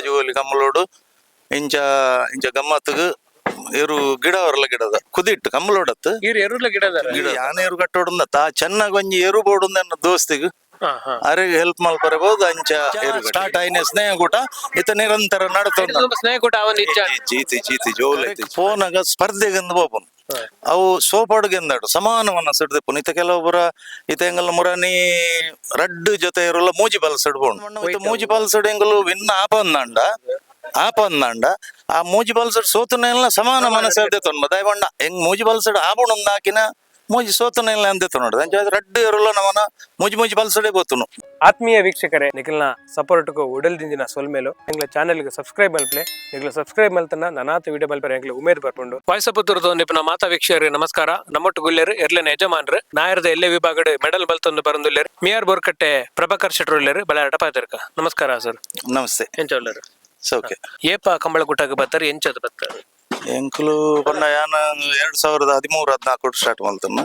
ಬಜುವಲಿ ಕಮ್ಮಲೋಡು ಇಂಚ ಇಂಚ ಗಮ್ಮತ್ಗ್ ಇರು ಗಿಡ ಅವರಲ್ಲ ಗಿಡದ ಕುದಿಟ್ಟು ಕಮ್ಮಲೋಡತ್ತು. ಇವ್ರು ಎರುಲ ಗಿಡದ ಗಿಡ ಯಾನ ಎರು ತಾ ಚೆನ್ನಾಗಿ ಒಂಜಿ ಎರು ಬೋಡುಂದ ದೋಸ್ತಿಗ್. ಅರೆಗೆ ಹೆಲ್ಪ್ ಮಾಡ್ಕೊರಬಹುದು ಅಂಚ ಸ್ಟಾರ್ಟ್ ಆಯ್ನ ಸ್ನೇಹ ಗುಟ ಇತ ನಿರಂತರ ನಡ್ತೊಂಡ ತುಂಬ ಸ್ನೇಹ ಕೊಟ್ಟ ಅವನ್ ಇಜ್ಜ ಜೀತಿ ಜೀತಿ ಜೋಲೈತಿ ಫೋನಾಗ ಸ್ಪರ್ಧೆಗೆಂದು ಬೋಪನ್ ಅವು ಸೋಪಾಡುಗೆಂದಾಡು ಸಮಾನವನ್ನ ಸಿಡ್ದೆ ಪುನೀತ ಕೆಲವೊಬ್ಬರ ಇತ ಎಂಗಲ್ ಮುರಾನಿ ರಡ್ಡು ಜೊತೆ ಇರಲ್ಲ ಮೂಜಿ ಬಲ್ಸಡ್ ಬೋಣ್ ಮೂಜಿ ಬಲ್ಸಡ್ ಎಂಗಲು ವಿನ್ನ ಆಪಂದಾಂಡ ಆಪಂದಾಂಡ. ಆ ಮೂಜಿ ಬಲ್ಸಡ್ ಸೋತನೆಲ್ಲ ಸಮಾನ ಮನಸ್ಸು ದಯವಂಡ ಹೆಂಗ್ ಮೂಜಿ ಬಲ್ಸಡ್ ಆಪುಣ ಮೂಜಿ ಸೋತನೆಲ್ಲ ಅಂದಿತ್ತು ನೋಡ್ರಿ ಅಂಚ ರಡ್ಡು ಇರಲ್ಲ ನಮ್ಮನ್ನ ಮೂಜಿ ಮೂಜಿ ಬಲ್ಸಡೆ ಬೋತುನು ಆತ್ಮೀಯ ವೀಕ್ಷಕರೇ ನಿಖಿಲ್ನ ಸಪೋರ್ಟ್ಗೂ ಉಡಲ್ದಿಂದಿನ ಸೊಲ್ಮೇಲು ಎಂಗ್ಲ ಚಾನೆಲ್ಗೆ ಸಬ್ಸ್ಕ್ರೈಬ್ ಮಲ್ಪಲೆ ನಿಖಿಲ್ ಸಬ್ಸ್ಕ್ರೈಬ್ ಮಲ್ತನ ನನಾತ ವಿಡಿಯೋ ಮಲ್ಪರೆ ಎಂಗ್ಲ ಉಮೇದ್ ಬರ್ಕೊಂಡು. ವಯಸ್ಸಪುತ್ತೂರ್ದು ನಿಪ್ನ ಮಾತಾ ವೀಕ್ಷಕರಿಗೆ ನಮಸ್ಕಾರ. ನಮ್ಮೊಟ್ಟು ಗುಲ್ಲೇರು ಎರ್ಲೆನ ಯಜಮಾನ್ರು. ನಾಯರ್ದ ಎಲ್ಲೆ ವಿಭಾಗಡ್ ಮೆಡಲ್ ಬಲ್ತೊಂದು ಬರಂದುಲ್ಲೇರು ಮಿಯಾರ್ ಬೋರ್ಕಟ್ಟೆ ಪ್ರಭಾಕರ್ ಶೆಟ್ರು ಬಲ ಬಲಾಟ ಪಾತರ್ಕ ನಮಸ್ಕಾರ ಸರ್. ನಮಸ್ತೆ. ಎಂಚ ಉಲ್ಲೇರು. ಸೌಖ್ಯ ಏಪ ಕಂಬಳ ಗುಟ್ಟಾಗ ಬರ್ತಾರೆ ಎಂಚದ ಬರ್ತಾರೆ? ಎಂಕ್ಲು ಪಂಡ ಯಾನ ಎರಡ್ ಸಾವಿರದ ಹದಿಮೂರು ಹದಿನಾಲ್ಕು ಸ್ಟಾರ್ಟ್ ಮಲ್ತನ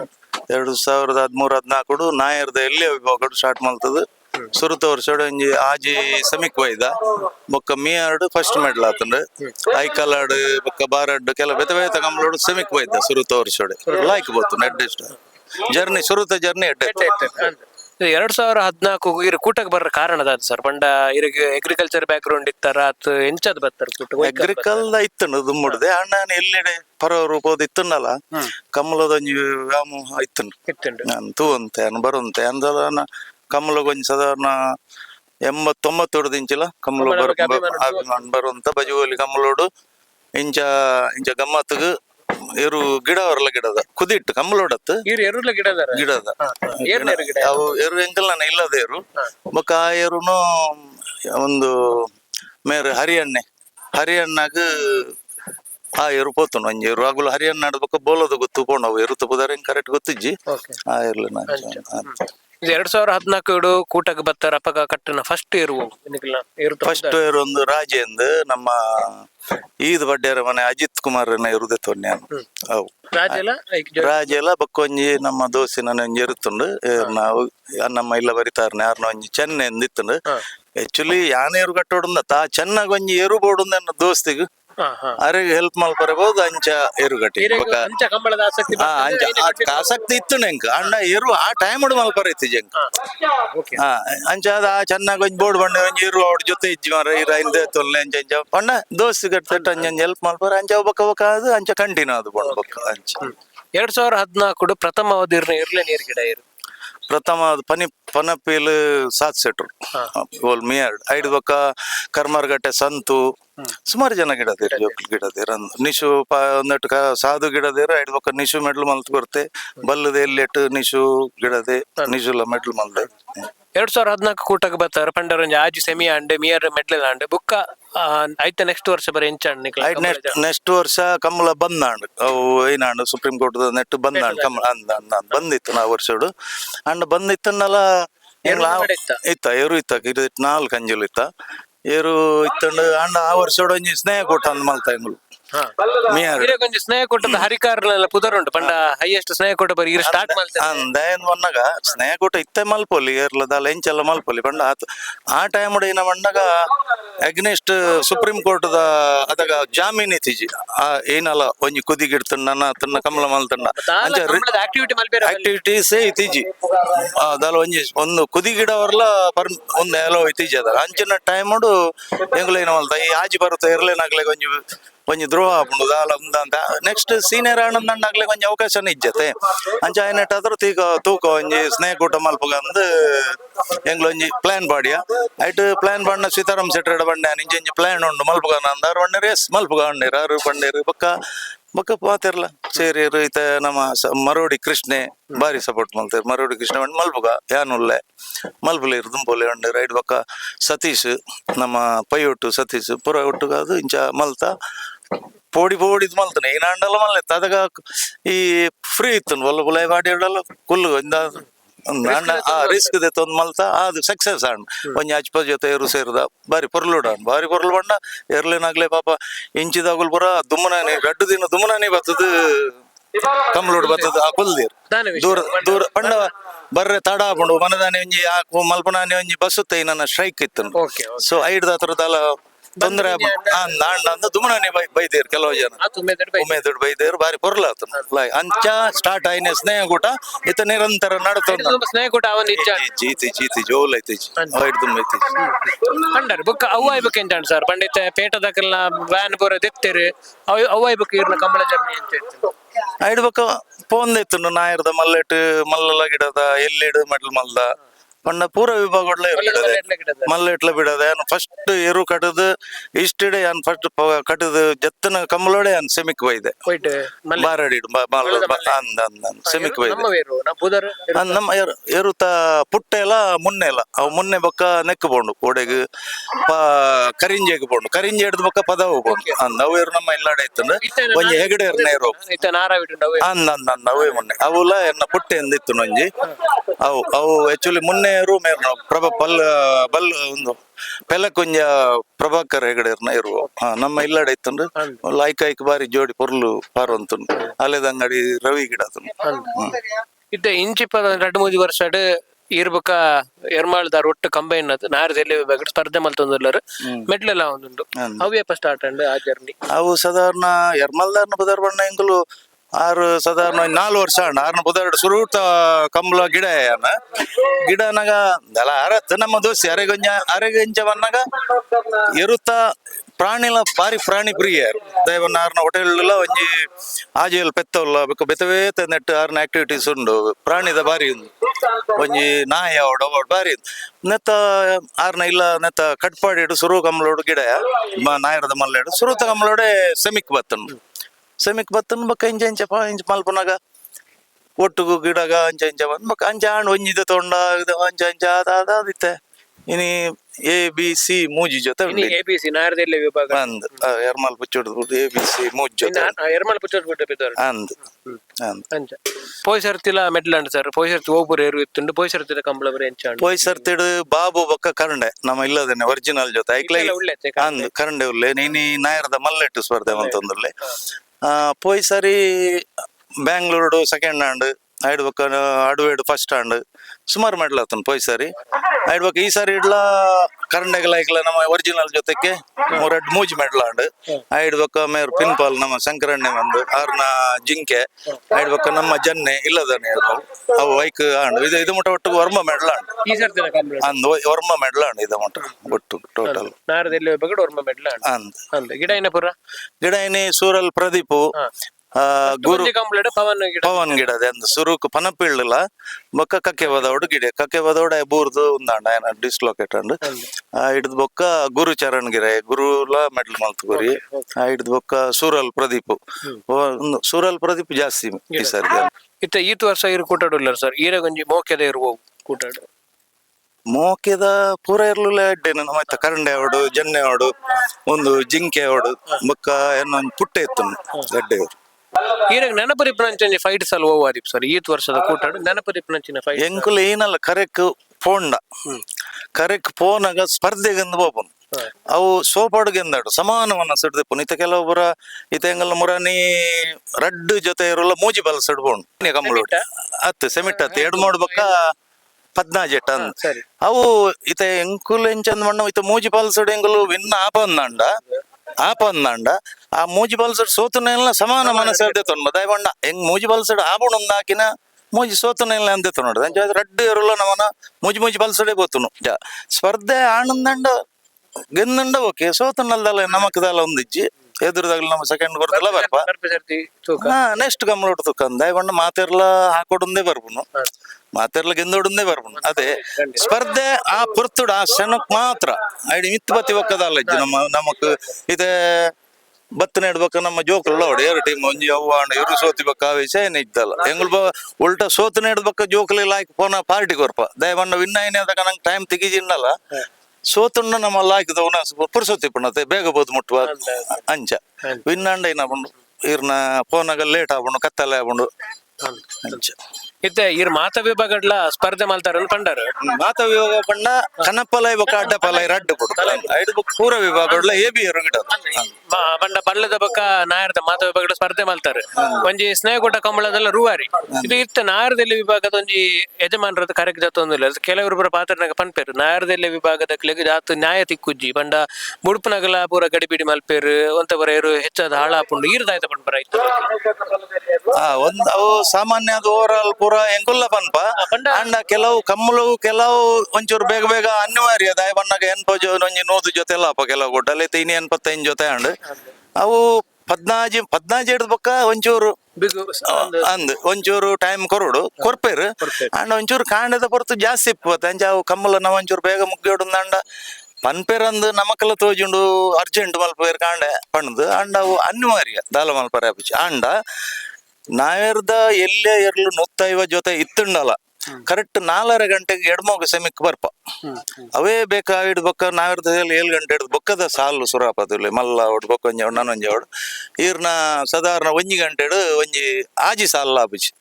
ಎರಡು ಸಾವಿರದ ಹದಿಮೂರು ಹದಿನಾಲ್ಕು ನಾಯರ್ದ ಎಲ್ಲಿ ವಿಭಾಗ ಸ್ಟಾರ್ಟ್ ಮಾಡ್ತದೆ ಸುರತ ವರ್ಷ ಒಂಜಿ ಆಜಿ ಸಮಿಕ್ ವೈದ ಬೊಕ್ಕ ಮಿಯಾರ್ಡ್ ಫಸ್ಟ್ ಮೆಡಲ್ ಆತಂಡ್ ಐಕಲಾಡ್ ಬೊಕ್ಕ ಬಾರಡ್ ಕೆಲ ಬೆತ ಬೆತ ಕಂಬಳೋಡು ಸೆಮಿಕ್ ವೈದ ಸುರುತ ವರ್ಷ ಲಾಯ್ಕ್ ಬೋತು ನೆಡ್ ಜರ್ನಿ ಸುರುತ ಜರ್ನಿ ಎಡ್ಡೆ. ಎರಡ್ ಸಾವಿರ ಹದಿನಾಲ್ಕು ಇರು ಕೂಟಕ್ಕೆ ಬರ ಕಾರಣದ ಸರ್? ಪಂಡ ಇರಿಗೆ ಅಗ್ರಿಕಲ್ಚರ್ ಬ್ಯಾಕ್ ಗ್ರೌಂಡ್ ಇತ್ತಾರ ಅತ್ ಎಂಚದ್ ಬತ್ತಾರ ಕೂಟ ಅಗ್ರಿಕಲ್ ಇತ್ತಣ್ಣ ದುಮ್ಮುಡ್ದೆ ಅಣ್ಣ ಎಲ್ಲೆಡೆ ಪರವರು ಹೋದ್ ಇತ್ತಣ್ಣಲ್ಲ ಕಮಲದ ವ್ಯಾಮೋಹ ಇತ್ತಂಡು ಇತ್ತುಂಡು ನಾನು ತೂವಂತೆ ಅನ್ ಬರುವಂತೆ. ಅಂದ ಕಮಲ ಗೊಂಜ್ ಸಾಧಾರಣ ಎಂಬತ್ತೊಂಬತ್ತು ಹೊಡೆದಿಂಚಿಲ್ಲ ಕಮಲ ಕಮಲ. ಬರುವಂತ ಬಜುವಲಿ ಕಮಲೋಡು ಇಂಚ ಇಂಚ ಗಮ್ಮತ್ಗ್ ಇರು ಗಿಡ ಅವರಲ್ಲ ಗಿಡದ ಕುದಿಟ್ಟು ಕಮ್ಮಲೋಡತ್ತು ಇವ್ರು ಎರುಲ ಗಿಡದಾರ ಗಿಡದ. ಏರ್ನೇರು ಗಿಡ? ಅವು ಎರು ಎಂಕಲ್ ನಾನು ಇಲ್ಲದೆ ಇವರು. ಬೊಕ್ಕ ಆ ಎರುನು ಒಂದು ಮೇರೆ ಹರಿಯಣ್ಣೆ. ಹರಿಯಣ್ಣಾಗ ಆ ಎರು ಪೋತುಂಡು ಒಂಜಿ ಎರು ಅಗುಲು ಹರಿಯಣ್ಣ ಬೊಕ್ಕ ಬೋಲದು ಗೊತ್ತು ಪೋಣವು ಎರು ತುಪ್ಪದಾರೆ ಕರೆಕ್ಟ್ ಗೊತ್ತಿಜ್ಜಿ? ಆ ಇರ್ಲಿ ನಾನು ಇದು ಎರಡ್ ಸಾವಿರ ಹದಿನಾಲ್ಕು ಇಡು ಕೂಟಕ್ಕೆ ಬತ್ತಾರ ಅಪಗ ಕಟ್ಟನ ಫಸ್ಟ್ ಇರು ಫಸ್ಟ್ ಇಯರ್ ಒಂದು ರಾಜೇಂದ್ ನಮ್ಮ ಈದ್ ಬಡ್ಡೆರ ಮನೆ ಅಜಿತ್ ಕುಮಾರ್ ಇರುದೆ ತೊನ್ನೆ ಅವು. ರಾಜೆಲ್ಲ ರಾಜೆಲ್ಲ ಬಕ್ಕೊಂಜಿ ನಮ್ಮ ದೋಸಿನ ಒಂಜಿ ಇರುತ್ತುಂಡು ಏರ್ ನಾವು ನಮ್ಮ ಇಲ್ಲ ಬರಿತಾರನೆ ಯಾರ್ನ ಒಂಜಿ ಚೆನ್ನ ಎಂದಿತ್ತುಂಡು. ಆಕ್ಚುಲಿ ಯಾನೇರು ಏರು ಕಟ್ಟೋಡುಂದ ತಾ ಚೆನ್ನಾಗಿ ಒಂಜಿ ಏರು ಬೋಡುಂದ ನನ್ನ ದೋಸ್ತಿಗ್. ಹಾ ಹೆಲ್ಪ್ ಮಾಡ್ಕೊರಬಹುದು ಅಂಚ ಏರುಗಟ್ಟಿ. ಅಂಚ ಕಂಬಳದ ಆಸಕ್ತಿ ಹಾ ಅಂಚ ಆ ಆಸಕ್ತಿ ಇತ್ತು ನೆಂಕ್ ಅಣ್ಣ ಏರು ಆ ಟೈಮ್ ಮಲ್ಪರ ಇತ್ತು ಜಂಕ್. ಓಕೆ ಹಾ ಅಂಚ ಅದ ಚೆನ್ನಾಗಿ ಒಂಜಿ ಬೋರ್ಡ್ ಬಣ್ಣ ಒಂಜಿ ಇರು ಅವ್ರ ಜೊತೆ ಇಜ್ಜಿ ಮಾರ ಇರ ಇಂದೆ ತೊಲ್ಲೆ ಅಂಚ ಅಂಚ. ಪಂಡ ದೋಸ್ತಿ ಗಟ್ಟ ಅಂಚ ಹೆಲ್ಪ್ ಮಾಡ್ಬಾರ ಅಂಚ ಬೊಕ್ಕ ಬೊಕ್ಕ ಅದು ಅಂಚ ಕಂಟಿನ್ಯೂ ಅದು ಬಣ್ಣ ಬೊಕ ಅಂಚ. ಎರಡ್ ಸಾವಿರ ಹದಿನಾಲ್ಕು ಪ್ರಥಮ ಅವಧಿರ್ನ ಇರ್ಲೆ ನೀರ್ ಗಿಡ ಇರು ಪ್ರಥಮ ಅದು ಪನಿ ಪನಪೀಲ್ ಸಾತ್ ಸೆಟ್ರು. ಓಲ್ ಮಿಯರ್ಡ್ ಐದು ಬೊಕ್ಕ ಕರ್ಮರ್ಗಟ್ಟೆ ಸಂತು ಸುಮಾರು ಜನ ಗಿಡದಿರು ಜೋಕ್ಲು ಗಿಡದಿರು. ನಿಶು ಪ ಒಂದಟ್ಟು ಕ ಸಾಧು ಗಿಡದಿರು ಐದು ಬೊಕ್ಕ ನಿಶು ಮೆಡ್ಲು ಮಲ್ತು ಬರ್ತೆ ಬಲ್ಲದ ಎಲ್ಲಿಟ್ಟು ನಿಶು ಗಿಡದೆ ನಿಶುಲ ಮೆಡ್ಲು ಮಲ್ದೆ ಎರಡ್ ಸಾವಿರ ಹದಿನಾಲ್ಕು ಕೂಟಕ್ಕೆ ಬರ್ತಾರೆ ಪಂಡರಂಜ ಆಜಿ ಸೆಮಿ ಅಂಡೆ ಮಿಯರ್ ಮೆಡ್ಲೆಲ್ ಅಂಡೆ ಬುಕ್ಕ ಐತೆ ನೆಕ್ಸ್ಟ್ ವರ್ಷ ಬರೀ ಎಂಚ ಐದು ನೆಕ್ಸ್ಟ್ ನೆಕ್ಸ್ಟ್ ವರ್ಷ ಕಮಲ ಬಂದಾಂಡ್ ಅವು ಏನಾಂಡು ಸುಪ್ರೀಂ ಕೋರ್ಟ್ ನೆಟ್ ಬಂದಾಂಡ್ ಕಮಲ ಅಂದ ಬಂದಿತ್ತು ನಾ ವರ್ಷಡು. ಅಂಡ್ ಬಂದಿತ್ತನ್ನಲ್ಲ ಇತ್ತ? ಇತ್ತ? ಏರು ಇತ್ತ? ಇದು ನಾಲ್ಕು ಅಂಜಲು ಇತ್ತ? ಏರು ಇತ್ತಂಡು ಅಂಡ ಆ ವರ್ಷ ಒಂಜಿ ಸ್ನೇಹ ಕೊಟ್ಟ ಅಂದ್ ಮಲ್ತ ಎಂಗ್ಲು ಮಿಯಾರ್ ಕೊಂಚ ಸ್ನೇಹ ಕೊಟ್ಟದ ಹರಿಕಾರನೆಲ್ಲ ಪುದರ್ ಉಂಟು ಪಂಡ ಹೈಯೆಸ್ಟ್ ಸ್ನೇಹ ಕೊಟ್ಟ ಬರೀ ಸ್ಟಾರ್ಟ್ ಮಾಡ್ತಾರೆ ಅಂದ ಏನ್ ಬಂದಾಗ ಸ್ನೇಹ ಕೊಟ್ಟ ಇತ್ತೆ ಮಲ್ಪೊಲಿ ಇರ್ಲದ ಲೆಂಚೆಲ್ಲ ಮಲ್ಪೊಲಿ. ಪಂಡ ಆತ ಆ ಟೈಮ್ ಇನ ಬಂದಾಗ ಅಗ್ನೆಸ್ಟ್ ಸುಪ್ರೀಂ ಕೋರ್ಟ್ ದ ಅದಾಗ ಜಾಮೀನ್ ಇತ್ತೀಜಿ. ಆ ಏನಲ್ಲ ಒಂಜಿ ಕುದಿಗಿಡ್ತಂಡ ನನ್ನ ತನ್ನ ಕಮಲ ಮಲ್ತಣ್ಣ ಆಕ್ಟಿವಿಟೀಸ್ ಇತ್ತೀಜಿ. ಅದಲ್ಲ ಒಂಜಿ ಒಂದು ಕುದಿಗಿಡ ಅವರ್ಲ ಪರ್ ಒಂದು ಎಲ್ಲೋ ಇತ್ತೀಜಿ ಅದ ಅಂಚಿನ ಟೈಮ್ ಎಂಗ್ಲ ಏನ ಮಲ್ತ. ಈ ಆಜಿ ಬರುತ್ತೆ ಇರ್ಲೇನಾಗ್ಲೇ ಒಂಜಿ ಒಂಜಿ ದ್ರೋಹ ಆಪುಂಡು ನೆಕ್ಸ್ಟ್ ಸೀನಿಯರ್ ಆನಂದಂಡಾಗ್ಲೆ ಒಂಜಿ ಅವಕಾಶನ ಇಜ್ಜತೆ ಅಂಚ ಆಯ್ನಟ್ ಅದ್ರ ತೀಗ ತೂಕ ಒಂಜಿ ಸ್ನೇಹ ಕೂಟ ಮಲ್ಪಗ ಅಂದ್ ಎಂಗ್ಲ ಒಂಜಿ ಪ್ಲಾನ್ ಬಾಡಿಯ. ಐಟ್ ಪ್ಲಾನ್ ಬಣ್ಣ ಸೀತಾರಾಮ್ ಸೆಟ್ರೆಡ್ ಬಂಡೆ ಇಂಜಿ ಇಂಜಿ ಪ್ಲಾನ್ ಉಂಡು ಮಲ್ಪಗ ಅಂದಾರ ಒಂಡೆ ರೇಸ್ ಮಲ್ಪಗ ಅಂಡೇರು ಆರು ಬಂಡೇರು ಬೊಕ್ಕ ಬೊಕ್ಕ ಪಾತಿರ್ಲ. ಸೇರಿಯರು ಈತ ನಮ್ಮ ಮರೋಡಿ ಕೃಷ್ಣೆ ಬಾರಿ ಸಪೋರ್ಟ್ ಮಾಡ್ತಾರೆ ಮರೋಡಿ ಕೃಷ್ಣ ಬಂದು ಮಲ್ಪುಗ, ಯಾನುಲ್ಲೆ. ಮಲ್ಪುಲೆ ಇರ್ದು ದುಂಪೋಲೆ ಉಂಡು ರೈಟ್ ಬೊಕ್ಕ ಸತೀಶ್, ನಮ್ಮ ಒಟ್ಟು ಸತೀಶ್, ಪುರ ಒಟ್ಟುಗಾದು ಇಂಚ ಮಲ್ತ. ಪೋಡಿ ಪೋಡಿದ್ ಮಲ್ತಾನೆ. ಈ ನಾಂಡಲ್ಲ ಮಲ್ಲೆತ್ತ ಅದಗ ಈ ಫ್ರೀ ಇತ್ತು. ಒಲ್ಲ ಬುಲೈ ಬಾಡಿ ಇಡಲ್ಲ ಕುಲ್ಲು ಇಂದ ನಾಂಡ ಆ ರಿಸ್ಕ್ ಇದೆ ಒಂದು ಮಲ್ತ ಅದು ಸಕ್ಸಸ್ ಆಂಡ್ ಒಂಜಿ ಅಜ್ಪ ಜೊತೆ ಇರು ಸೇರಿದ ಬಾರಿ ಪೊರ್ಲುಡ ಬಾರಿ ಪೊರ್ಲು ಬಣ್ಣ ಎರ್ಲೇನಾಗ್ಲೇ ಪಾಪ ಇಂಚಿದಾಗುಲ್ ಪುರ ದುಮ್ಮನಾನಿ ಗಡ್ಡು ದಿನ ದುಮ್ಮನಾನಿ ಬತ್ತದ ಕಮ್ಲೋಡ್ ಬತ್ತದ ಆ ಕುಲ್ದೀರ್ ದೀರ್. ದೂರ ದೂರ ಬಣ್ಣ ಬರ್ರೆ ತಡ ಆಪುಂಡು ಮನದಾನೆ ಒಂಜಿ ಆ ಮಲ್ಪನಾನಿ ಒಂಜಿ ಬಸ್ಸುತ್ತೆ ನನ್ನ ಸ್ಟ್ರೈಕ್ ಇತ್ತು. ಸೊ ಐಡ್ ಹತ್ರದಲ್ಲ ತೊಂದರೆ ಅಂದ ದುಮಣನೆ ಬೈದೇರು ಕೆಲವು ಜನ. ಆ ದುಡ್ಡು ಬೈದೇರು. ಬಾರಿ ಪೊರ್ಲ ಅಂಚ ಸ್ಟಾರ್ಟ್ ಆಯ್ನ ಸ್ನೇಹ ಕೂಟ ಇತ ನಿರಂತರ ನಡತ ಸ್ನೇಹ ಕೂಟ ಅವನ ಜೀತಿ ಜೀತಿ ಜೋಲ್ ಐತಿ ವೈಡ್ ತುಂಬ ಐತಿ ಕಂಡರ್ ಬುಕ್ ಅವ್ವ ಐಬಕ್ ಎಂತ ಸರ್? ಪಂಡಿತ ಪೇಟದಕ್ಕೆಲ್ಲ ವ್ಯಾನ್ ಬರೋ ದೆತ್ತೇರು ಅವ್ವ ಐಬಕ್ ಇರ್ನ ಕಂಬಳ ಜರ್ನಿ ಅಂತ ಹೇಳ್ತೀನಿ ಐಡ್ ಬೊಕ್ಕ ಪೋಂದೆತ್ತು ನಾಯರ್ದ ಮಲ್ಲೆಟ್ ಮಲ್ಲಲ ಗಿಡದ ಎಲ್ಲಿಡು ಮೆಟ್ಲ್ ಮಲ್ದ. ಪಂಡ ಪೂರ ವಿಭಾಗ ಮಲ್ಲ ಇಟ್ಲ ಬಿಡದೆ. ಫಸ್ಟ್ ಎರು ಕಟ್ಟದು ಇಷ್ಟಿಡೆ ಯಾನ್ ಫಸ್ಟ್ ಕಟ್ಟದು ಜತ್ತನ ಕಮ್ಮಲೋಡೆ ಅನ್ ಸೆಮಿಕ್ ಬೈದೆ ಬಾರಡಿ ಅಂದ ಅಂದ ಸೆಮಿಕ್ ಬೈದೆ ನಮ್ಮ ಎರುತ ಪುಟ್ಟೆ ಎಲ್ಲ ಮುನ್ನೆ ಎಲ್ಲ ಅವು ಮುನ್ನೆ ಬೊಕ್ಕ ನೆಕ್ ಬೋಂಡು ಓಡೆಗ್ ಪ ಕರಿಂಜೆಗ್ ಬೋಂಡು. ಕರಿಂಜೆ ಹಿಡ್ದು ಬೊಕ್ಕ ಪದ ಹೋಗ್ಬೋದು ಅಂದ ಅವು ಏರು ನಮ್ಮ ಇಲ್ಲಾಡೆ ಇತ್ತು ಒಂಜಿ ಹೆಗಡೆ ಅಂದ ಅಂದ ಅಂದ ಅವೇ ಮೊನ್ನೆ. ಅವುಲ ಎನ್ನ ಪುಟ್ಟೆ ಎಂದಿತ್ತು ನಂಜಿ ಅವು ಅವು ಆಕ್ಚುಲಿ ಮೊನ್ನೆ ಏರ್ನ ಪ್ರಭ ಪಲ್ ಬಲ್ ಒಂದು ಪೆಲಕುಂಜ ಪ್ರಭಾಕರ್ ಹೆಗಡೆರ್ನ ಇರುವ. ನಮ್ಮ ಇಲ್ಲಡೆ ಇತ್ತು ಲೈಕ್ ಐಕ್ ಬಾರಿ ಜೋಡಿ ಪೊರ್ಲು ಪಾರುವಂತುಂಡು ಅಲೆದ ಅಂಗಡಿ ರವಿ ಗಿಡ ಇದ್ದ ಇಂಚಿ ಇತ್ತ ಇಂಚಿಪ್ಪ ಎರಡು ಮೂರು ವರ್ಷ ಇರ್ಬೇಕ ಎರ್ಮಾಳ್ದಾರ್ ಒಟ್ಟು ಕಂಬೈನ್ ನಾರದಲ್ಲಿ ಎಲ್ಲಿ ಸ್ಪರ್ಧೆ ಮಲ್ತೊಂದುಲ್ಲರು ಮೆಟ್ಲೆಲ್ಲ ಒಂದುಂಡು. ಹ್ಮ್. ಅವ್ಯಪ ಸ್ಟಾರ್ಟ್ ಅಂಡ್ ಆ ಜರ್ನಿ ಅವು ಸಾಧಾರಣ ಎರ್ಮಲ್ದಾರ್ನ ಬದರ್ ಬಣ್ಣ ಎಂಕುಲು ಆರು ಸಾಧಾರಣ ನಾಲ್ಕು ವರ್ಷ ಅಣ್ಣ. ಆರ್ನ ಬುದಾರ್ಡ್ ಸುರುಟ ಕಂಬಳ ಗಿಡ ಗಿಡ ನಾಗ ಎಲ್ಲ ಅರತ್, ನಮ್ಮ ದೋಸ್ತಿ ಅರೆಗಂಜ ಅರೆಗಂಜ ಬನ್ನಾಗ ಪ್ರಾಣಿಲ ಬಾರಿ ಪ್ರಾಣಿ ಪ್ರಿಯ. ದಯವನ್ನ ಆರ್ನ ಹೋಟೆಲ್ ಒಂಜಿ ಆಜೆಲ್ ಪೆತ್ತವಲ್ಲ ಬೇಕು ಬೆತ್ತವೇತ ನೆಟ್ ಆರ್ನ ಆಕ್ಟಿವಿಟೀಸ್ ಉಂಡು. ಪ್ರಾಣಿದ ಬಾರಿ ಉಂಡು ಒಂಜಿ ನಾಯಿ ಅವಡು ಅವಡು ಬಾರಿ. ನೆತ್ತ ಆರ್ನ ಇಲ್ಲ, ನೆತ್ತ ಕಟ್ಪಾಡಿಡು ಸುರು ಕಮಲೋಡು ಗಿಡ. ನಾಯರದ ಮಲ್ಲೆಡು ಸುರುತ ಕಮಲೋಡೆ ಸೆಮಿಕ್ ಬತ್ತನು ಸೆಮಿಕ್ ಬತ್ತನ್ ಬಕ್ಕ ಇಂಚ ಇಂಚ ಪ ಇಂಚ ಮಲ್ಪನಾಗ ಒಟ್ಟುಗು ಗಿಡಗ ಅಂಚ ಇಂಚ ಬಂದ್ ಬಕ್ಕ ಅಂಚ ಆಂಡ್ ಒಂಜಿದ ತೊಂಡ ಅಂಚ ಅಂಚ ಅದ ಅದ ಅದಿತ್ತೆ ಇನಿ ಎ ಬಿ ಸಿ ಮೂಜಿ ಜೊತೆ ಎ ಬಿ ಸಿ ನಾರದಲ್ಲಿ ವಿಭಾಗ. ಅಂದ್ ಎರ್ಮಲ್ ಪುಚ್ಚುಡ್ದು ಎ ಬಿ ಸಿ ಮೂಜಿ ಜೊತೆ. ಎರ್ಮಲ್ ಪುಚ್ಚರ್ ಬಿಟ್ಟು ಬಿದ್ದವ್ರು. ಅಂದ್ ಅಂದ್. ಅಂಚ ಪೋಯ್ ಸರ್ತಿಲ ಮೆಟ್ಲಂಡ್ ಸರ್ ಪೋಯ್ ಸರ್ತಿ ಓಪುರ ಏರು ಇತ್ತುಂಡು ಪೋಯ್ ಸರ್ತಿಲ ಕಂಬಳ ಬರೀ ಎಂಚಾಂಡು ಪೋಯ್ ಸರ್ತಿಡು ಬಾಬು ಬಕ್ಕ ಕರಂಡೆ ನಮ್ಮ ಇಲ್ಲದನೆ ಒರಿಜಿನಲ್ ಜೊತೆ ಐಕ್ಲೆ ಅಂದ್ ಕರಂಡೆ ಉಲ್ಲೆ. ನೀನಿ ನಾಯರದ ಮಲ್ಲೆಟ್ಟು ಸ್ಪರ್ಧೆ ಮಂತಂದುಲ್ಲೆ ಆ ಪೋಯ್ ಸರಿ സെക്കൻഡ് ಹ್ಯಾಂಡ್ ಐಡ್ ಬಕ್ಕ ಅಡುವೇಡು ಫಸ್ಟ್ ಹ್ಯಾಂಡ್ ಸುಮಾರು ಮೆಡಲ್ ಆತನ್ ಪೋಯ್ ಸಾರಿ. ಐಡ್ ಬಕ್ಕ ಈ ಸಾರಿ ಇಡ್ಲ ಕರಂಡೆಗಲ ಐಕ್ಲ ನಮ್ಮ ಒರಿಜಿನಲ್ ಜೊತೆಗೆ ಮೂರೆಡ್ ಮೂಜ್ ಮೆಡ್ಲಾಂಡ್ ಐಡ್ ಬಕ್ಕ ಮೇರ್ ಪಿನ್ಪಾಲ್ ನಮ್ಮ ಸಂಕ್ರಣ್ಣೆ ಒಂದು ಆರ್ನ ಜಿಂಕೆ. ಐಡ್ ಬಕ್ಕ ನಮ್ಮ ಜನ್ನೆ ಇಲ್ಲದನೆ ಅವು ವೈಕ್ ಆಂಡ್ ಇದು ಇದು ಮುಟ್ಟ ಒಟ್ಟು ವರ್ಮ ಮೆಡಲ್ ಕಂಬಳ ಅಂದ್ ವರ್ಮ ಮೆಡಲ್ ಆಂಡ್ ಇದು ಮುಟ್ಟ ಒಟ್ಟು ಟೋಟಲ್ ನಾರದಲ್ಲಿ ಅಂದ್. ಗಿಡ ಏನ ಪುರ? ಗಿಡ ಐನೆ ಸೂರಲ್ ಪ್ರದೀಪು. ಗುರು ಪವನ್ ಗಿಡ. ಪವನ್ ಗಿಡದ ಅಂದ್ ಸುರುಕು ಪನಪಿಳ್ಳ ಬೊಕ್ಕ ಕಕ್ಕೆ ಬದವಡು ಗಿಡ. ಕಕ್ಕೆ ಬದವಡ ಬೂರ್ದು ಉಂದಾಂಡ ಏನ ಡಿಸ್ಲೊಕೇಟ್ ಅಂಡ್ ಹಿಡ್ದು ಬೊಕ್ಕ ಗುರು ಚರಣ್ ಗಿರ. ಗುರುಲ ಮೆಡ್ಲ್ ಮಲ್ತು ಗುರಿ. ಹಿಡ್ದು ಬೊಕ್ಕ ಸೂರಲ್ ಪ್ರದೀಪ್. ಸೂರಲ್ ಪ್ರದೀಪ್ ಜಾಸ್ತಿ ಈ ಸರಿ ಇತ್ತ ಈತ್ ವರ್ಷ ಇರು ಕೂಟಾಡುಲ್ಲ ಸರ್? ಈರ ಗಂಜಿ ಮೋಕೆದ ಇರುವ ಕೂಟಾಡು. ಮೋಕೆದ ಪೂರ ಇರ್ಲಿಲ್ಲ ಎಡ್ಡೆನ ಮತ್ತೆ ಕರಂಡೆ ಅವಡು ಜನ್ನೆ ಅವಡು ಒಂದು ಜಿಂಕೆ ಅವಡು ಬೊಕ್ಕ ಏನೊಂದು ಪುಟ್ಟೆ ಇತ್ತು ಗಡ್ಡೆ ನೆನಪರಿ ಪ್ರಾಂಚಿನ ಫೈಟ್ ಸಲ ಓವಾದಿಪ್ ಸರ್? ಈತ್ ವರ್ಷದ ಕೂಟಾಡು ನೆನಪರಿಪ್ನಂಚಿನ ಫೈಟ್ ಎಂಕುಲು ಏನಲ್ಲ ಕರೆಕ್ ಪೋಂಡ. ಕರೆಕ್ ಪೋನಾಗ ಸ್ಪರ್ಧೆಗೆಂದು ಬೋಪನ್ ಅವು ಸೋಪಾಡುಗೆಂದಾಡು ಸಮಾನವನ್ನ ಸಿಡ್ದಿಪ್ಪು ಇತ ಕೆಲವೊಬ್ಬರ ಇತ ಮುರ ಮುರಾನಿ ರಡ್ಡ್ ಜೊತೆ ಇರೋಲ್ಲ ಮೂಜಿ ಬಲ ಸಿಡ್ಬೋಂಡು. ಕಂಬಳು ಹತ್ತು ಸೆಮಿಟ್ ಅತ್ ಎರಡು ಮಾಡ್ಬೇಕ? ಅಂದ್ ಸರಿ. ಅವು ಇತ ಎಂಕುಲು ಎಂಚಂದ್ ಮಣ್ಣ ಇತ ಮೂಜಿ ಪಾಲ್ಸಡ್ ಎಂಕುಲು ವಿನ್ನ ಆಪಂದಂಡ ಆಪಂದಂಡ ಆ ಮೂಜಿ ಬಲ್ಸಡ್ ಸೋತನ ಇಲ್ಲ ಸಮಾನ ಮನಸ್ಸು ತೊಂಡ ದಯವಂಡ ಹೆಂಗ್ ಮೂಜಿ ಬಲ್ಸಡ್ ಆಪಣ ಹಾಕಿನ ಮೂಜಿ ಸೋತನೆಲ್ಲ ಇಲ್ಲ ನೋಡ್ರಿ ಅಂಚ ರಡ್ಡು ಇರಲ್ಲ ನಮನ ಮೂಜಿ ಮೂಜಿ ಬಲ್ಸಡೆ ಗೊತ್ತನು. ಸ್ಪರ್ಧೆ ಆನಂದಂಡ ಗೆಂದಂಡ ಓಕೆ ಸೋತನಲ್ದಲ್ಲ ನಮಕದಲ್ಲ ಒಂದಿಜ್ಜಿ ಎದುರುದಾಗಲಿ ನಮ್ಮ ಸೆಕೆಂಡ್ ಬರ್ತಲ್ಲ ಬರ್ಪ. ನೆಕ್ಸ್ಟ್ ಗಮಲ ತುಕ್ಕಂದ ಇವಣ್ಣ ಮಾತೆರ್ಲ ಹಾಕೊಡುಂದೇ ಬರ್ಬುನು. ಮಾತೆರ್ಲ ಗೆಂದೋಡುಂದೇ ಬರ್ಬೋದು. ಅದೇ ಸ್ಪರ್ಧೆ ಆ ಪುರ್ತುಡ ಆ ಕ್ಷಣಕ್ ಮಾತ್ರ. ಐಡಿ ಮಿತ್ ಬತ್ತಿ ಒಕ್ಕದಲ್ಲ ಇಜ್ಜಿ ನಮ್ಮ ನಮಕ್ ಇದೇ ಬತ್ತ ನೆಡ್ಬೇಕ ನಮ್ಮ ಜೋಕಲ್ಲ ನೋಡಿ ಎರಡು ಟೀಮ್ ಒಂಜಿ ಅವ್ವ ಇವ್ರು ಆ ಆವೇಶ ಏನು ಇದ್ದಲ್ಲ. ಹೆಂಗಲ್ ಬ ಉಲ್ಟ ಸೋತು ನೆಡ್ಬೇಕ ಜೋಕಲಿ ಲಾಯ್ಕ್ ಪೋನ ಪಾರ್ಟಿ ಕೊರ್ಪ ದಯವನ್ನ ವಿನ್ನ ಏನೇ ನಂಗೆ ಟೈಮ್ ತೆಗಿಜಿನ್ನಲ್ಲ. ಸೋತುಂಡ ನಮ್ಮ ಲಾಯ್ಕದ ಉನ ಪುರ್ಸೋತಿ ಪಣತೆ ಬೇಗ ಬೋದು ಮುಟ್ಟುವ ಅಂಚ ವಿನ್ನಂಡ ಏನಾಗ್ಬಂಡು ಬಂಡು ಇರ್ನ ಫೋನಾಗ ಲೇಟ್ ಆಗ್ಬಂಡು ಕತ್ತಲೆ ಆಗ್ಬಂಡು ಅಂಚ ಇತ್ತ ಇರ್ ಮಾತ ವಿಭಾಗಡ್ಲ ಸ್ಪರ್ಧೆ ಮಾಡ್ತಾರ ಪಂಡಾರ. ಮಾತ ವಿಭಾಗ ಬಣ್ಣ ಕನಪಲ ಬೊಕ ಅಡ್ಡ ಪಲ ರಡ್ಡು ಐದು ಬುಕ್ ಪೂರ ವಿಭಾಗಡ್ಲ ಎ ಬಿ ಗಿಡ ಬಂಡ ಬಲ್ಲದ ಬಕ್ಕ ನಾಯರ್ದ ಮಾತ ವಿಭಾಗದ ಸ್ಪರ್ಧೆ ಮಲ್ತಾರೆ ಒಂಜಿ ಸ್ನೇಹಕೂಟ ಕಂಬಳದಲ್ಲ ರೂವಾರಿ. ಇದು ಇತ್ತ ನಾಯರದಲ್ಲಿ ವಿಭಾಗದ ಒಂಜಿ ಯಜಮಾನರದ ಕರೆಗೆ ಜಾತೊಂದಿಲ್ಲ ಕೆಲವರು ಪೂರ ಪಾತ್ರನಾಗ ಪನ್ಪೇರು. ನಾಯರದಲ್ಲಿ ವಿಭಾಗದ ಕ್ಲೆಗ್ ಜಾತು ನ್ಯಾಯ ತಿಕ್ಕುಜ್ಜಿ. ಬಂಡ ಮುಡುಪುನಗಲ ಪೂರ ಗಡಿಬಿಡಿ ಮಲ್ಪೇರು ಒಂತ ಇರು ಹೆಚ್ಚಾದ ಹಾಳಾಪುಂಡು. ಈರ್ದಾಯ್ತ ಬರ ಇತ್ತು. ಒಂದ್ ಅವು ಸಾಮಾನ್ಯ ಅದು ಓವರ್ ಆಲ್ ಪೂರ ಎಂಕುಲ್ಲ ಪನ್ಪ ಅಂಡ ಕೆಲವು ಕಮ್ಮಲು ಕೆಲವು ಒಂಚೂರು ಬೇಗ ಬೇಗ ಅನಿವಾರ್ಯ. ದಾಯ ಬಣ್ಣಗ ಎನ್ಪ ಒಂಜಿ ನೂದು ಜೊತೆ ಅಪ್ಪ ಕೆಲವು ಗುಡ್ಡಲ್ಲಿ ತೀನಿ ಎನ್ಪತ್ತೈನ್ ಜೊತೆ ಅಂಡ್. ಅವು ಪದ್ನಾಜಿ ಪದ್ನಾಜಿ ಹಿಡಿದ ಬೊಕ್ಕ ಒಂಚೂರು ಅಂದ್. ಒಂಚೂರು ಟೈಮ್ ಕೊರಡು. ಕೊರ್ಪೇರು. ಅಂಡ್ ಒಂಚೂರು ಕಾಂಡದ ಪೊರ್ತು ಜಾಸ್ತಿ ಇಪ್ಪತ್ತು ಅಂಜ ಅವು ಕಮ್ಮಲನ ಒಂಚೂರು ಬೇಗ ಮುಗ್ಗಿಯೋಡು ಅಂಡ. ಪನ್ಪೇರಂದು ನಮಕಲ ತೋಜುಂಡು ಅರ್ಜೆಂಟ್ ಮಲ್ಪೇರ್ ಕಾಂಡೆ ಪಣ್ದು ಅಂಡ ಅವು ಅನಿವಾರ್ಯ. ದಾಲ ಮಲ್ಪರ ಅಂಡ ನಾಯರ್ದ ಎಲ್ಲೇ ಇರ್ಲು ನೂತ್ತೈವ ಜೊತೆ ಇತ್ತುಂಡಲ್ಲ ಕರೆಕ್ಟ್ ನಾಲ್ಕರ ಗಂಟೆಗೆ ಎಡ್ಮೋಗ ಸೆಮಿಕ್ ಬರ್ಪ. ಅವೇ ಬೇಕಾ ಇಡ್ಬೇಕ ನಾವಿರ್ದ ಏಳು ಗಂಟೆ ಹಿಡ್ದು ಬೊಕ್ಕದ ಸಾಲು ಸುರಾಪದಲ್ಲಿ ಮಲ್ಲ ಒಡ್ ಬೊಕ್ಕ ಒಂಜಿ ಹೊಡ್ ನನ್ನೊಂಜಿ ಒಡ್ ಈರ್ನ ಸಾಧಾರಣ ಒಂಜಿ ಗಂಟೆ ಹಿಡು ಒಂಜಿ ಆಜಿ ಸಾಲ ಲಾಭಿಸಿ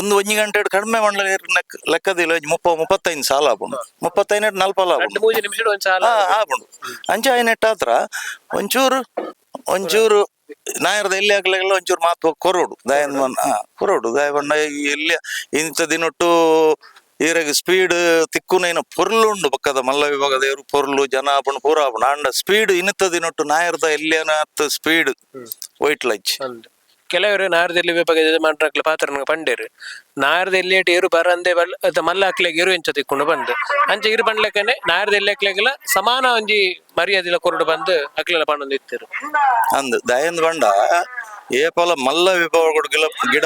ಒಂದು ಒಂಜಿ ಗಂಟೆ ಹಿಡು ಕಡಿಮೆ ಮಂಡಲ ಇರ್ನ ಲೆಕ್ಕದಿಲ್ಲ ಒಂಜಿ ಮುಪ್ಪ ಮುಪ್ಪತ್ತೈದು ಸಾಲ ಆಪುಂಡು. ಮುಪ್ಪತ್ತೈದು ನಲ್ಪ ಲಾಭ ಆಪುಂಡು. ಅಂಚ ಐನೆಟ್ ಹತ್ರ ಒಂಚೂರು ಒಂಚೂರು ನಾಯರ್ದ ಎಲ್ಲಿ ಆಗ್ಲಾಗಲ್ಲ ಒಂಚೂರು ಮಾತು ಕೊರೋಡು. ದಾಯನ್ ಕೊರೋಡು. ದಾಯ ಬಣ್ಣ ಎಲ್ಲಿ ಇಂಥ ದಿನೊಟ್ಟು ಈರಾಗ ಸ್ಪೀಡ್ ತಿಕ್ಕುನೈನ್ ಪೊರ್ಲು ಉಂಡು ಪಕ್ಕದ ಮಲ್ಲ ವಿಭಾಗದ ಇವರು ಪೊರ್ಲು ಜನ ಆಪಣ ಪೂರ ಆಪುಂಡು ಅಂಡ ಸ್ಪೀಡ್ ಇನ್ನಿತ್ತ ದಿನೊಟ್ಟು ನಾಯರ್ದ ಅನ್ನ ಸ್ಪೀಡ್ ವೈಟ್ ಲೈಚ್. ಕೆಲವರು ನಾರದಲ್ಲಿ ವಿಭಾಗ ಯಜಮಾನ್ರಾಗ್ಲ ಪಾತ್ರನ ಪಂಡೇರು. ನಾರದಲ್ಲಿ ಏರು ಬರಂದೆ ಮಲ್ಲ ಹಾಕ್ಲೆಗ್ ಇರು ಎಂಚ ತಿಕ್ಕೊಂಡು ಬಂದು. ಅಂಚೆ ಇರು ಬಂಡ್ಲೆಕ್ಕನೆ ನಾರದಲ್ಲಿ ಹಾಕ್ಲೆಗಲ ಸಮಾನ ಒಂಜಿ ಮರ್ಯಾದೆಲ ಕೊರಡು ಬಂದು ಅಕ್ಲೆಲ್ಲ ಪಣ್ಣೊಂದು ಇತ್ತಿರು. ಅಂದ್ ದಯಂದ್ ಬಂಡ ಏಪಲ ಮಲ್ಲ ವಿಭಾಗ ಗಿಡ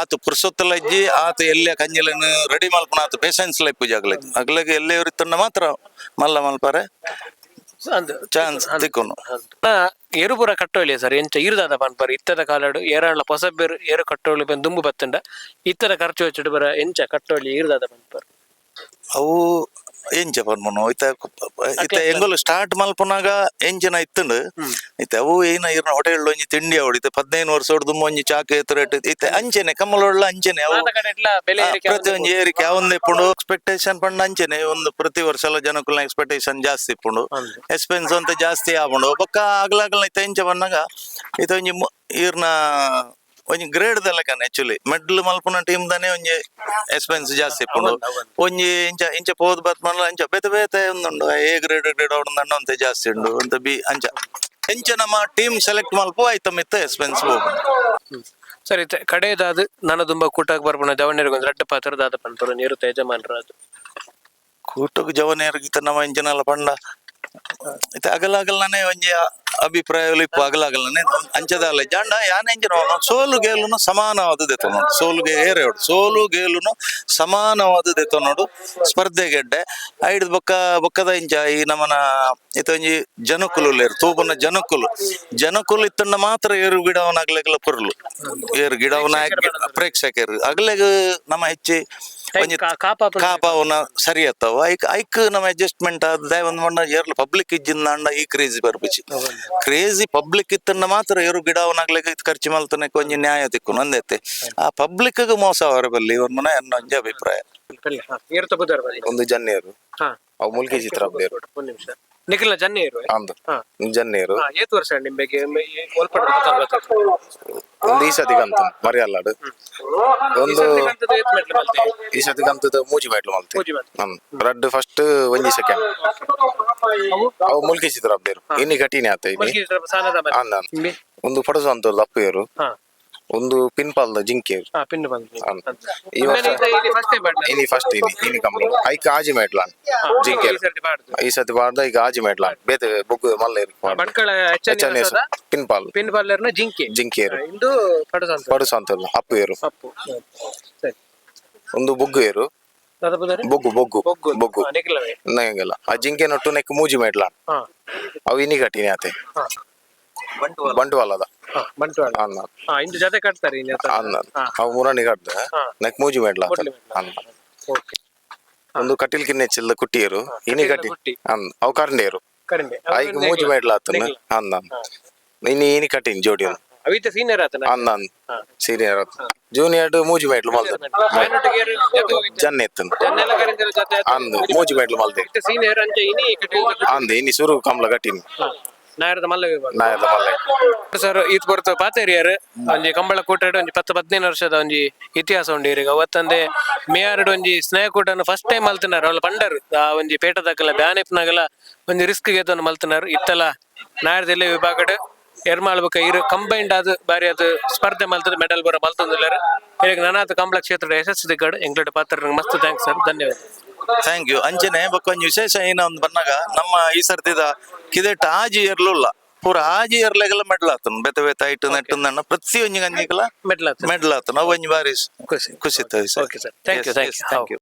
ಆತ ಪುರ್ಸೊತ್ತಲಜ್ಜಿ ಆತ ಎಲ್ಲೇ ಕಂಜಿಲನ್ ರೆಡಿ ಮಲ್ಪನ ಆತು ಪೇಷನ್ಸ್ ಲೈ ಪೂಜೆ ಆಗ್ಲೆಗ್. ಅಗ್ಲೆಗ್ ಎಲ್ಲೇ ಇರುತ್ತನ್ನ ಮಾತ್ರ ಮಲ್ಲ ಮಲ್ಪರೆ. ಚಾನ್ಸ್ ತಿಕ್ಕುನು. ನಾ ಪೂರ ಕಟ್ಟೋಳಿ ಸರ್? ಎಂಚ ಇರ್ದಾದ ಪನ್ಪರ್ ಇತ್ತದ ಕಾಲಡು ಏರಾಳ ಪೊಸಬೇರು ಏರು ಕಟ್ಟೋಳಿ ಬಂದು ದುಂಬು ಬತ್ತಂಡ. ಇತ್ತದ ಖರ್ಚು ವೆಚ್ಚಡು ಬರ ಎಂಚ ಕಟ್ಟೋಳಿ ಇರ್ದಾದ ಪನ್ಪರ್ ಅವು ಎಂಚ ಪರ್ಮನು ಇತ್ತ ಇತ್ತ ಎಂಗೊಲು ಸ್ಟಾರ್ಟ್ ಮಲ್ಪನಾಗ ಎಂಚಿನ ಇತ್ತಂಡು ಇತ್ತ ಅವು ಏನ ಇರ್ನ ಹೋಟೆಲ್ ಒಂಜಿ ತಿಂಡಿ ಅವಡಿತ ಪದ್ನೈದು ವರ್ಷ ಹೊಡೆದು ಒಂಜಿ ಚಾಕು ಎತ್ತರೇಟ್ ಇತ್ತ ಅಂಚೆನೆ ಕಮ್ಮಲೊಳ್ಳ ಅಂಚೆನೆ ಅವು ಪ್ರತಿ ಒಂಜಿ ಏರಿಕೆ ಅವೊಂದು ಇಪ್ಪುಂಡು ಎಕ್ಸ್ಪೆಕ್ಟೇಷನ್ ಪಂಡ ಅಂಚೆನೆ ಒಂದು ಪ್ರತಿ ವರ್ಷ ಎಲ್ಲ ಎಕ್ಸ್ಪೆಕ್ಟೇಷನ್ ಜಾಸ್ತಿ ಇಪ್ಪುಂಡು. ಎಕ್ಸ್ಪೆನ್ಸ್ ಅಂತ ಜಾಸ್ತಿ ಆಪುಂಡು ಪಕ್ಕ ಆಗ್ಲಾಗಲ್ನ ಇತ್ತ ಎಂಚ ಬಂದಾಗ ಇತ್ತ ಒಂಜಿ ಈರ್ನ ಒಂಜಿ ಗ್ರೇಡ್ ದೆಲ್ಲಕನ್ ಆಕ್ಚುಲಿ ಮೆಡ್ಲ್ ಮಲ್ಪುನ ಟೀಮ್ ದಾನೆ ಒಂಜಿ ಎಕ್ಸ್ಪೆನ್ಸ್ ಜಾಸ್ತಿ ಇಪ್ಪುಂಡು. ಒಂಜಿ ಇಂಚ ಇಂಚ ಪೋದ್ ಬತ್ ಮಲ್ಲ ಅಂಚ ಬೇತೆ ಬೇತೆ ಉಂದುಂಡು. ಎ ಗ್ರೇಡ್ ಗ್ರೇಡ್ ದಂಡ ಅಂತೆ ಜಾಸ್ತಿ ಉಂಡು. ಅಂತ ಬಿ ಅಂಚ. ಎಂಚ ನಮ್ಮ ಟೀಮ್ ಸೆಲೆಕ್ಟ್ ಮಲ್ಪ ಆಯ್ತ ಮಿತ್ತ ಎಕ್ಸ್ಪೆನ್ಸ್ ಸರಿ ಕಡೆಯದಾದ ನನ್ನ ತುಂಬ ಕೂಟಕ್ಕೆ ಬರ್ಬೋಣ ಜವನೇರಿಗೆ ಒಂದು ರೆಡ್ಡ ಪಾತ್ರದಾದ ಪಂತರು ನೀರು ಯಜಮಾನರು ಅದು ಕೂಟಕ್ಕೆ ಜವನಿಯರ್ಗಿತ ನಮ್ಮ ಇಂಜನೆಲ್ಲ ಪಂಡ. ಇತ್ತ ಅಗಲ ಅಗಲನೆ ಒಂಜಿ ಅಭಿಪ್ರಾಯ ಇಪ್ಪ ಅಗಲ ಅಂಚದ ಅಂಚದಲ್ಲ ಜಾಂಡ, ಯಾನ ಇಂಜನ ಸೋಲು ಗೇಲುನು ಸಮಾನವಾದ ದೆತ್ತ ನೋಡು. ಸೋಲು ಗೆ ಏರೆ ಹೊಡು ಸೋಲು ಗೇಲುನು ಸಮಾನವಾದ ದೆತ್ತ ನೋಡು. ಸ್ಪರ್ಧೆ ಗೆಡ್ಡೆ. ಐಡ್ ಬೊಕ್ಕ, ಬೊಕ್ಕದ ಇಂಚ ಈ ನಮ್ಮನ ಇತ್ತ ಒಂಜಿ ಜನಕುಲು ತೂಪುನ ಜನಕುಲು. ಜನಕುಲು ಇತ್ತಂಡ ಮಾತ್ರ ಏರು ಗಿಡವನ ಅಗ್ಲೆಗ್ಲ ಪುರ್ಲು ಏರು ಗಿಡವನ ಪ್ರೇಕ್ಷಕರು. ಅಗ್ಲೆಗ್ ನಮ್ಮ ಹೆಚ್ಚಿ ಒಂಜಿ ಕಾಪ ಪುಂಡು. ಕಾಪ ಅವನ ಸರಿ ಅತ್ತವ. ಐಕ್ ಐಕ್ ನಮ್ಮ ಅಡ್ಜಸ್ಟ್ಮೆಂಟ್ ಆದ ಒಂದ್ ಮಣ್ಣ ಏರ್ಲ ಪಬ್ಲಿಕ್ ಇಜ್ಜಿಂದ ಅಂಡ ಈ ಕ್ರೇಜಿ ಬರ್ಬಿಚಿ. ಕ್ರೇಜಿ ಪಬ್ಲಿಕ್ ಇತ್ತನ್ನ ಮಾತ್ರ ಏರು ಗಿಡ ಅವನಾಗ್ಲಿಕ್ಕೆ ಖರ್ಚು ಮಲ್ತನೆ ಒಂಜಿ ನ್ಯಾಯ ತಿಕ್ಕು ನಂದೈತೆ ಆ ಪಬ್ಲಿಕ್ ಮೋಸ ಅವರ ಬಲ್ಲಿ ಇವ್ರ ಮನೆ ಅನ್ನೋ ಅಭಿಪ್ರಾಯ. ಇಲ್ಲ, ಹಾ. ಏರು ತಗೋದಾರ ಬನ್ನಿ. ಒಂದು ಜನ್ನೇರು ಹಾ. ಅವು ಮುಲ್ಕಿ ಚಿತ್ರ ಬೇರು ಒಂದು ನಿಮಿಷ. ನಿಖಿಲ್ ಜನ್ನೆ ಇರು ಅಂದು. ಹಾ. ಜನ್ನೇರು ಹಾ ಏತ್ ವರ್ಷ ಒಲ್ಪಡ ಗೊತ್ತಾಗ್ಬೇಕು ಒಂದು ಈ ಸತಿ ಕಂತು ಮರಿ ಅಲ್ಲಾಡು ಒಂದು ಈ ಸತಿ ಕಂತದ ಮೂಜಿ ಬ್ಯಾಟ್ಲು ಮಲ್ತಿ. ಹ್ಮ್. ರಡ್ ಫಸ್ಟ್ ಒಂಜಿ ಸೆಕೆಂಡ್. ಅವು ಮುಲ್ಕಿ ಚಿತ್ರ ಬೇರು ಇನ್ನಿ ಕಠಿಣ ಆತ ಇನಿ ಸಾಲದ ಮನೆ. ಅಂದ ನಿಂಬೆ? ಒಂದು ಪಡಸು ಅಂತ ಅಪ್ಪೇರು ಹಾ. ಒಂದು ಜಿಂಕೆ. ಹಾ ಪಿನ್ ಬಂದು ಜಿಂಕೆ. ಈ ವರ್ಷ ಫಸ್ಟ್ ಟೈಮ್ ಇನಿ ಫಸ್ಟ್ ಇನಿ ಇನಿ ಕಮ್ಮಿ ಐಕ ಆಜಿ ಮೇಟ್ಲಾನ್ ಜಿಂಕೆ ಈ ಸತಿ ಬಾರ್ದ ಈಗ ಆಜಿ ಮೇಟ್ಲಾನ್. ಬೇತೆ ಬೊಗ್ಗು ಮಲ್ಲ ಬಡ್ಕಳ ಪಿನ್ ಪಿನ್ಪಾಲ್ ಪಿನ್ ಪಾಲ್ ಜಿಂಕೆ. ಜಿಂಕೆ ಇಂದು ಪಡಸ ಅಂತ ಪಡಸು ಅಪ್ಪು ಸರಿ. ಒಂದು ಬುಗ್ ಏರು. ದಾದಾಪುದಾರೆ? ಬೊಗ್ಗು ಬೊಗ್ಗು ಬೊಗ್ಗು ಬೊಗ್ಗು. ಹಾ, ನಂಗೆಲ್ಲ ಆ ಜಿಂಕೆ ನೊಟ್ಟು ನೆಕ್ ಮೂಜಿ ಮೇಟ್ಲಾನ್. ಹಾ. ಅವು ಇನಿ ಕಟ್ಟಿನಿ ಆತೆ. ಹಾ. ಬಂಟ್ವಾಲದ ಹಾ ಬಂಟ್ವಾಳ. ಅನ್ನ. ಹಾ ಇಂದು ಜೊತೆ ಕಟ್ತಾರೆ ಇನ್ನು ಆತ. ಅನ್ನ. ಹಾ. ಅವು ಮುರಾಣಿ ಕಟ್ದ. ಹಾ. ನೆಕ್ ಮೂಜಿ ಮೇಟ್ಲ ಆತ ಮೂಡ್ಲಿ ಅನ್ನ. ಓಕೆ. ಒಂದು ಕಟೀಲ್ ಕಿನ್ನೆ ಚಿಲ್ದ ಕುಟ್ಟಿಯರು. ಇನಿ ಕಟ್ಟಿ ಕುಟ್ಟಿ. ಅನ್ನ. ಅವು ಕರಂಡೇರು. ಕರಿಂಡೆ. ಐಕ್ ಮೂಜಿ ಮೇಡ್ಲ ಆತನ ನೆಗ್ಲ. ಅನ್ನ. ಇನಿ ಇನಿ ಕಟ್ಟಿನ್ ಜೋಡಿ ಅವಿತ ಸೀನಿಯರ್ ಆತನ? ಅನ್ನ ಅನ್ನ. ಸೀನಿಯರ್ ಜೂನಿಯರ್ ಮೂಜಿ ಮೇಟ್ಲು ಮಲ್ದ. ಮೈನೊಟ್ಟಿಗೆ ಜೊತೆ ಹೋಗಿದ್ದೆ. ಜನ್ನ ಎತ್ತನ್ ಜನ್ನೆಲ್ಲ ಕರೆಂದ್ರೆ ಜೊತೆ ಆತ. ಅಂದ್ ಮೂಜಿ ಮೇಟ್ಲು ಮಲ್ದೆ. ಇತ್ತ ಸೀನಿಯರ್ ಅಂಚೆ ಇನಿ ಕಟ್ಟಿ ಕುಟ್ಟಿ. ಅಂದ್ ಇನಿ ಸುರು ಕಮಲ ಕಟ್ಟಿನಿ. ನಾಯರದ ಮಲ್ಲ ವಿಭಾಗ ನಾಯದ ಮಲ್ಲ ಸರ್ ಈತ್ ಬರ್ತು ಪಾತೇರಿಯರ್. ಒಂಜಿ ಕಂಬಳ ಕೂಟಡ್ ಒಂಜಿ ಪತ್ತು ಹದಿನೈದು ವರ್ಷದ ಒಂಜಿ ಇತಿಹಾಸ ಉಂಡು ಈಗ ಅವತ್ತಂದೆ ಮೇಯರ್ಡ್ ಒಂಜಿ ಸ್ನೇಹಕೂಟನ್ನು ಫಸ್ಟ್ ಟೈಮ್ ಮಲ್ತಿನಾರು. ಅವ್ಲು ಪಂಡರ್. ಆ ಒಂಜಿ ಪೇಟದಕ್ಕಲ ಬ್ಯಾನಿಪ್ನಾಗಲ ಒಂಜಿ ರಿಸ್ಕ್ ಗೆದ್ದೊಂದು ಮಲ್ತಿನಾರು. ಇತ್ತಲ ನಾಯರ್ದೆಲ್ಲ ವಿಭಾಗಡ್ ಎರ್ಮಾಳ್ ಬುಕ್ಕ ಇರು ಕಂಬೈಂಡ್ ಆದ್ ಬಾರಿ ಅದು ಸ್ಪರ್ಧೆ ಮಲ್ತದ ಮೆಡಲ್ ಬರ ಮಲ್ತೊಂದಿಲ್ಲರು. ಈಗ ನನಾತ ಕಂಬಳ ಕ್ಷೇತ್ರದ ಯಶಸ್ಸು ದಿಕ್ಕಡ್ ಎಂಗ್ಲಡ್ ಪಾತ್ರ ಮಸ್ತ್ ಥ್ಯಾಂಕ್ಸ್ ಸರ್ ಧನ್ಯವಾದ. ಥ್ಯಾಂಕ್ ಯು ಅಂಚನೆ ಬಕ್ಕ ಒಂಜಿ ವಿಶೇಷ ಏನೋ ಒಂದು ಬಂದಾಗ ನಮ್ಮ ಈ ಸರ್ತಿದ ಕಿದೆಟ್ ಆಜಿ ಇರ್ಲುಲ್ಲ. ಪೂರ ಆಜಿ ಇರ್ಲೆಗೆಲ್ಲ ಮೆಡ್ಲ್ ಆತನು ಬೆತ್ತ ಬೆತ್ತ ಐಟ್ ನೆಟ್ಟು ನನ್ನ ಪ್ರತಿ ಒಂಜಿ ಗಂಜಿಗೆಲ್ಲ ಮೆಡ್ಲ್ ಆತ ಮೆಡ್ಲ್ ಆತನ ಅವು ಒಂಜಿ ಬಾರಿ ಖುಷಿ. ಖುಷಿ. Thank you, thank you. Thank you